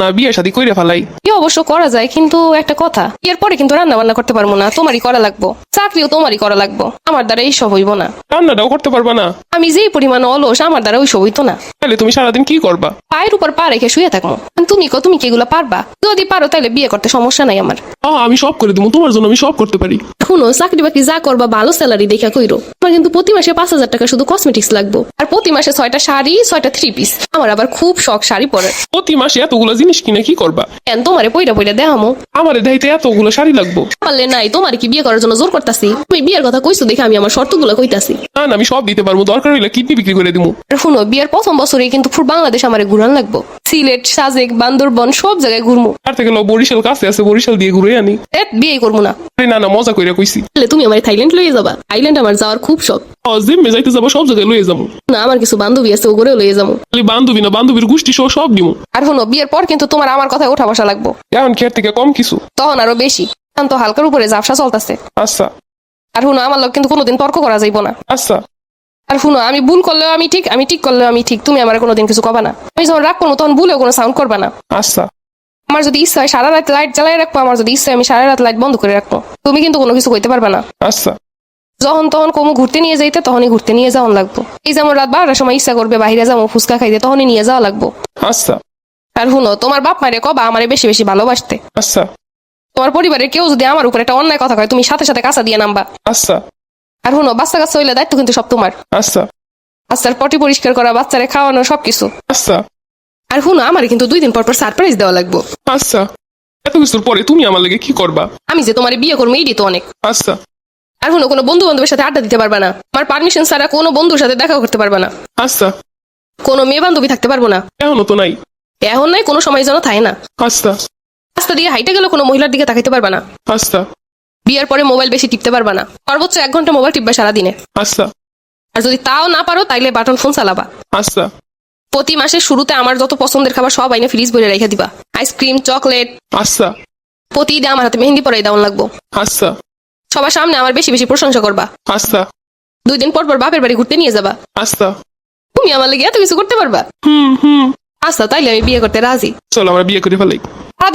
না বিয়ে শাদি কইরে ফেলাই। কি অবশ্য করা যায় কিন্তু একটা কথা বিয়ের পরে কিন্তু রান্না বান্না করতে পারব না তোমারই করা লাগবো। চাকরিও তোমারই করা লাগবো আমার দ্বারা এইসব হইব না। রান্নাটাও করতে পারবা না। আমি যেই পরিমাণ অলস আমার দ্বারা ওইসব হইতো না। তাহলে তুমি সারাদিন কি করবা? পায়ের উপর পা রেখে শুয়ে থাকব তুমি কো তুমি কি এগুলো পারবা? যদি পারো তাহলে বিয়ে করতে সমস্যা নাই আমার। আমি সব করে দেবো তোমার জন্য আমি সব করতে পারি। শুনো চাকরি বাকরি যা করবা ভালো স্যালারি দেখা কইরো। আমার কিন্তু প্রতি মাসে পাঁচ হাজার টাকা শুধু কসমেটিক্স লাগবো। আর প্রতি মাসে ছয়টা শাড়ি ছয়টা থ্রি পিস আমার আবার খুব শখ শাড়ি পরে প্রতি মাসে এতগুলো জিনিস কিনে কি করবা? কেন? তোমারে পইরা পইরা দেখামো। আমারে দেখাইতে এতগুলো শাড়ি লাগবো। পারলে নাই তোমার কি বিয়ে করার জন্য জোর করতাছি? তুমি বিয়ের কথা কইছো দেখে আমি আমার শর্তগুলো কইতাছি। না না, আমি সব দিতে পারব দরকার হইলে কিডনি বিক্রি করে দিমু। শুনো বিয়ের প্রথম বছরে কিন্তু ফুল বাংলাদেশ আমারে ঘুরান লাগবো। সিলেট সাজেক বান্দরবন সব জায়গায় ঘুরমু। তার থেকে লো বরিশাল কাছে আছে বরিশাল দিয়ে ঘুরে আনি। এত বিয়ে করব না। আরে না না মজা কইরা কইছি। তাহলে তুমি আমার থাইল্যান্ড লইয়ে যাবা। থাইল্যান্ড আমার যাওয়ার খুব শখ। জিম্মে যাইতে যাব সব জায়গায় লয়ে যাব। না আমার কিছু বান্ধবী আছে ওগুলোও লইয়ে যাব। খালি বান্ধবী না বান্ধবীর গোষ্ঠী সহ সব দিবো আর শুনো বিয়ের পর কিন্তু তোমার আমার কথায় ওঠা বসা লাগবো। এখন খেয়ার থেকে কম কিছু। তখন আরও বেশি। এখন তো হালকার উপরে জাপসা চলতেছে। আচ্ছা। আর শুনো আমার লোক কিন্তু কোনোদিন তর্ক করা যাইব না। আচ্ছা। আর শুনো আমি ভুল করলেও আমি ঠিক আমি ঠিক করলেও আমি ঠিক। তুমি আমার কোনোদিন কিছু কবা না। আমি যখন রাগ করব তখন ভুলেও কোনো সাউন্ড করবা না। আচ্ছা। আমার যদি ইচ্ছা হয় সারা রাত লাইট জ্বালাই রাখব আমার যদি ইচ্ছা হয় আমি সারা রাত লাইট বন্ধ করে রাখব। তুমি কিন্তু কোনো কিছু কইতে পারবা না। আচ্ছা। যখন তখন কমু ঘুরতে নিয়ে যাইতে তখনই ঘুরতে নিয়ে যাওয়া লাগবো। এই যেমন রাত বারোটার সময় ইচ্ছা করবে বাইরে যাব ফুচকা খাইতে তখনই নিয়ে যাওয়া লাগবো। আচ্ছা। আর শুনো তোমার বাপ মারে কবা আমারে বেশি বেশি ভালোবাসতে। আচ্ছা। তোমার পরিবারের কেউ যদি আমার উপর একটা অন্যায় কথা কয় তুমি সাথে সাথে কাঁচা দিয়ে নামবা। আচ্ছা। আর শুনো বাচ্চা কাচ্চা হইলে দায়িত্ব কিন্তু সব তোমার। আচ্ছা। বাচ্চার পটি পরিষ্কার করা বাচ্চারে খাওয়ানো সবকিছু। আচ্ছা। আর শুনো আমার কিন্তু দুই দিন পর পর সারপ্রাইজ দেওয়া লাগবো। আচ্ছা। এত কিছুর পরে তুমি আমার লাগে কি করবা? আমি যে তোমার বিয়ে করব এইটি তো অনেক। আচ্ছা। আর শুনো কোনো বন্ধু বান্ধবের সাথে আড্ডা দিতে পারবা না। আমার পারমিশন ছাড়া কোনো বন্ধুর সাথে দেখা করতে পারবা না। আচ্ছা। কোনো মেয়ে বান্ধবী থাকতে পারব না। এখনও তো নাই। এখন নাই কোনো সময় যেন থাকে না। আচ্ছা। রাস্তা দিয়ে হাইটে গেলে কোনো মহিলার দিকে তাকাইতে পারবা না। আচ্ছা। বিয়ের পরে মোবাইল বেশি টিপতে পারবা না। সর্বোচ্চ এক ঘণ্টা মোবাইল টিপবা সারাদিনে। আচ্ছা। আর যদি তাও না পারো তাইলে বাটন ফোন চালাবা। আচ্ছা। প্রতি মাসের শুরুতে আমার যত পছন্দের খাবার সব আইনে ফ্রিজ ভরে রেখে দিবা। Ice cream chocolate. আচ্ছা। প্রতিদিন আমার হাতে মেহেন্দি পরাই দেওয়ান লাগবো। আচ্ছা। সবার সামনে আমার বেশি বেশি প্রশংসা করবা। আচ্ছা। দুই দিন পর পর বাপের বাড়ি ঘুরতে নিয়ে যাবা। আচ্ছা। তুমি আমার লেগে এত কিছু করতে পারবা? হুম হুম। আচ্ছা তাইলে আমি বিয়ে করতে রাজি। চলো আমরা বিয়ে করে ফেলাই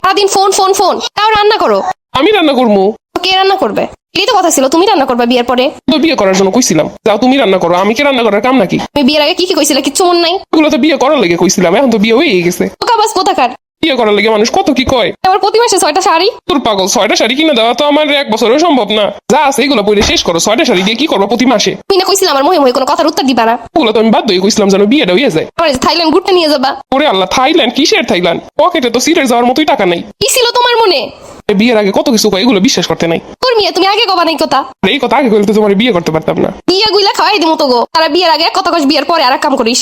সারাদিন ফোন ফোন ফোন। তাও রান্না করো। আমি রান্না করব। কে রান্না করবে? এই তো কথা ছিল তুমি রান্না করবে বিয়ের পরে? তো বিয়ে করার জন্য কইছিলাম যাও তুমি রান্না করো আমি কি রান্না করার কাম নাকি? তুমি বিয়ের আগে কি কি কইছিলে কিছু মন নাই? এগুলো তো বিয়ে করার লাগে কইছিলাম এখন তো বিয়ে হয়ে গেছে। কাবাস কোথাকার? বিয়ে করার লেগে মানুষ কত কি কয়? প্রতি মাসে ছয়টা শাড়ি? তোর পাগল ছয়টা শাড়ি কিনে দেওয়া তো আমার এক বছরও সম্ভব না। যা আছে এগুলো পরে শেষ করো ছয়টা শাড়ি দিয়ে কি করব প্রতি মাসে? তুমি না কইছিলে আমার মহে মহে কোনো কথার উত্তর দিবা না। ওগুলো তো আমি বাধ্য হয়ে কইছিলাম যেন বিয়েটা হয়ে যায়। আমার থাইল্যান্ড ঘুরতে নিয়ে যাবা। ওরে আল্লাহ থাইল্যান্ড? কিসের থাইল্যান্ড? পকেটে তো সিটের যাওয়ার মতোই টাকা নাই। কি ছিল তোমার মনে? বিয়ের আগে কত কিছু কয় এগুলো বিশ্বাস করতে নাই। তোর মিয়া তুমি আগে কবা নাই কথা। এই কথা আগে করলে তো তোমার বিয়ে করতে পারতাম না। বিয়ে গুইলা খাওয়াই দিমু তো গো তারা বিয়ের আগে কথা কস বিয়ের পরে আর এক কাম করিস।